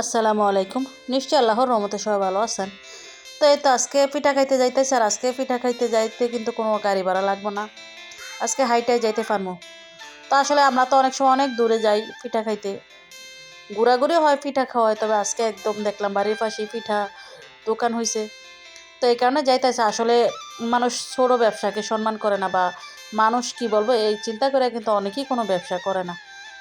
আসসালামু আলাইকুম। নিশ্চয়ই আল্লাহর রহমতে সবাই ভালো আছেন। তো এই তো আজকে পিঠা খাইতে যাইতেছে আর আজকে পিঠা খাইতে যাইতে কিন্তু কোনো গাড়ি ভাড়া লাগবো না। আজকে হাইটাই যাইতে পারব তো আসলে আমরা তো অনেক সময় অনেক দূরে যাই পিঠা খাইতে। ঘোরাঘুরি হয় পিঠা খাওয়ায়, তবে আজকে একদম দেখলাম বাড়ির পাশে পিঠা দোকান হয়েছে তো এই কারণে যাইতেছে। আসলে মানুষ ছোটো ব্যবসাকে সম্মান করে না বা মানুষ কি বলব, এই চিন্তা করে কিন্তু অনেকেই কোনো ব্যবসা করে না।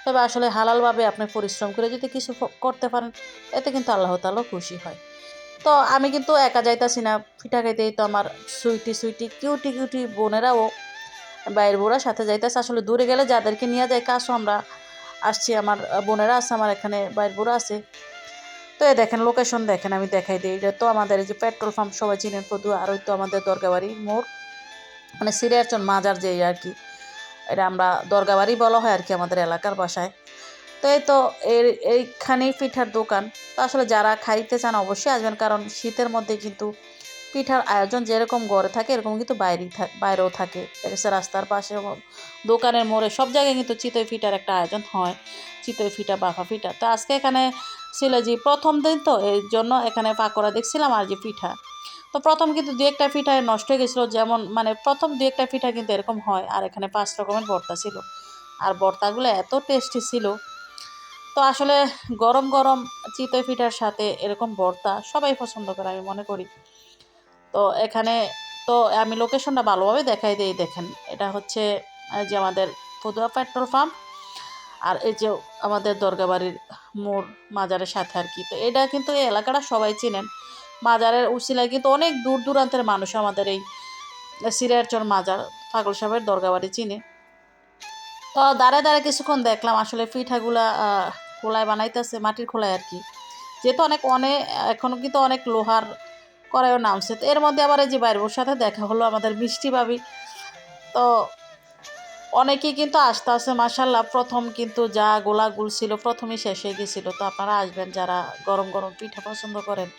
তবে আসলে হালালভাবে আপনি পরিশ্রম করে যদি কিছু করতে পারেন, এতে কিন্তু আল্লাহ তাআলা খুশি হয়। তো আমি কিন্তু একা যাইতাছি না, পিঠা খাইতেই তো আমার সুইটি সুইটি, কিউটি কিউটি বোনেরাও বাইরের বোরা সাথে যাইতেছে। আসলে দূরে গেলে যাদেরকে নিয়ে যায় কাজও আমরা আসছি, আমার বোনেরা আছে, আমার এখানে বাইর বোরা আছে। তো এ দেখেন লোকেশন দেখেন, আমি দেখাই দিই। এটা তো আমাদের এই যে পেট্রোল পাম্প সবাই চিনেন পদু আর ওই তো আমাদের দরগাবাড়ি মোড়। মানে সিরিয়ারচন মাজার যে আর কি। এটা আমরা দরগাবাড়ি বলা হয় আর কি আমাদের এলাকার বাসায়। তো এই তো এর, এইখানেই পিঠার দোকান। তো আসলে যারা খাইতে চান অবশ্যই আসবেন, কারণ শীতের মধ্যে কিন্তু পিঠার আয়োজন যেরকম ঘরে থাকে, এরকম কিন্তু বাইরেই থাক বাইরেও থাকে। দেখেছে রাস্তার পাশে দোকানের মোড়ে সব জায়গায় কিন্তু চিতই পিঠার একটা আয়োজন হয়, চিতই পিঠা, বাফা পিঠা। তো আজকে এখানে ছিল যে প্রথম দিন তো এর জন্য এখানে পাকোড়া দেখছিলাম আর যে পিঠা। তো প্রথম কিন্তু দু একটা পিঠা নষ্ট হয়ে গেছিল, যেমন মানে প্রথম দু একটা পিঠা কিন্তু এরকম হয়, আর এখানে পাঁচ রকমের ভর্তা ছিল। আর ভর্তাগুলো এত টেস্টি ছিল। তো আসলে গরম গরম চিতই পিঠার সাথে এরকম ভর্তা সবাই পছন্দ করে, আমি মনে করি। তো এখানে তো আমি লোকেশনটা ভালোভাবে দেখাই দিই, দেখেন। এটা হচ্ছে যে আমাদের পদুয়া পেট্রোল পাম্প, আর এই যে আমাদের দরগাবাড়ির মোড় মাজারের সাথে আর কি। তো এটা কিন্তু এই এলাকাটা সবাই চিনেন। মাজারের উসিলায় কিন্তু অনেক দূর দূরান্তের মানুষ আমাদের এই সিরিয়ারচর মাজার পাগল সাহেবের দরগাবাড়ি চিনে। তো দাঁড়ায় দাঁড়ায় কিছুক্ষণ দেখলাম আসলে পিঠাগুলা খোলায় বানাইতেছে, মাটির খোলায় আর কি। যেহেতু অনেক অনেক এখনও কিন্তু অনেক লোহার করায়ও নামছে। তো এর মধ্যে আবার এই যে বাইরবুর সাথে দেখা হলো আমাদের মিষ্টি ভাবি। তো অনেকেই কিন্তু আসতে আসতে মাসাল্লাহ প্রথম কিন্তু যা গোলাগুল ছিল প্রথমেই শেষ হয়ে গেছিল। তো আপনারা আসবেন যারা গরম গরম পিঠা পছন্দ করেন।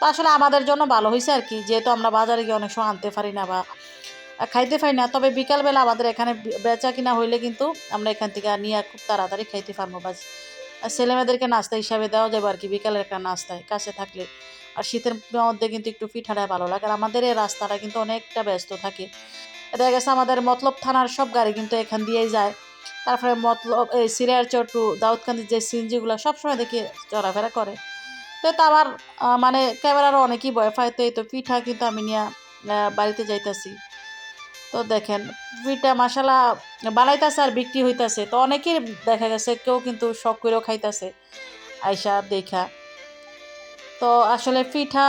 তো আসলে আমাদের জন্য ভালো হয়েছে আর কি। যেহেতু আমরা বাজারে গিয়ে অনেক সময় আনতে পারি না বা খাইতে পারি না, তবে বিকালবেলা আমাদের এখানে বেচা কিনা হইলে কিন্তু আমরা এখান থেকে নিয়ে খুব তাড়াতাড়ি খাইতে পারব। বা ছেলেমেয়েদেরকে নাস্তা হিসাবে দেওয়া যাবে আর কি, বিকালের একটা নাস্তায় কাছে থাকলে। আর শীতের মধ্যে কিন্তু একটু পিঠাটা ভালো লাগে। আর আমাদের এই রাস্তাটা কিন্তু অনেকটা ব্যস্ত থাকে। দেখা গেছে আমাদের মতলব থানার সব গাড়ি কিন্তু এখান দিয়েই যায়। তারপরে মতলব এই সিরিয়ার চট্টু দাউদকান্দির যে সিনজিগুলো সবসময় দেখি চলাফেরা করে। তো আমার মানে ক্যামেরারও অনেকেই ভয় পায়, তো এই তো পিঠা কিন্তু আমি নিয়ে বাড়িতে যাইতাছি। তো দেখেন, পিঠা মশালা বানাইতেছে আর বিক্রি হইতাছে। তো অনেকেই দেখা গেছে কেউ কিন্তু শখ করেও খাইতাছে, আইসা দেখা। তো আসলে পিঠা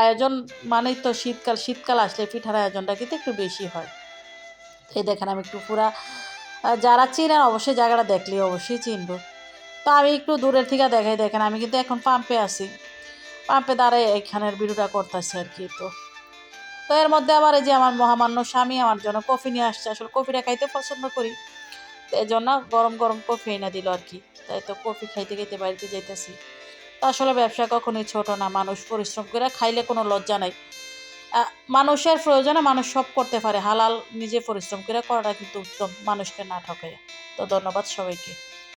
আয়োজন মানেই তো শীতকাল শীতকাল আসলে পিঠার আয়োজনটা কিন্তু একটু বেশি হয়। এই দেখেন আমি একটু পুরা যারা চিনেন অবশ্যই জায়গাটা দেখলে অবশ্যই চিনব। তো আমি একটু দূরের থেকে দেখাই, দেখেন, আমি কিন্তু এখন পাম্পে আছি। পাম্পে দাঁড়ায় এখানের ভিডিওটা করতেছি আর কি, তো। তো এর মধ্যে আবার এই যে আমার মহামান্য স্বামী আমার জন্য কফি নিয়ে আসছে, আসলে কফিটা খাইতে পছন্দ করি, তো এই জন্য গরম গরম কফি এনে দিল আর কি। তাই তো কফি খাইতে খাইতে বাড়িতে যাইতেছি। তো আসলে ব্যবসা কখনোই ছোট না, মানুষ পরিশ্রম করে খাইলে কোনো লজ্জা নাই। মানুষের প্রয়োজনে মানুষ সব করতে পারে, হালাল নিজে পরিশ্রম করে করাটা কিন্তু উত্তম, মানুষকে না ঠকাইয়া। তো ধন্যবাদ সবাইকে।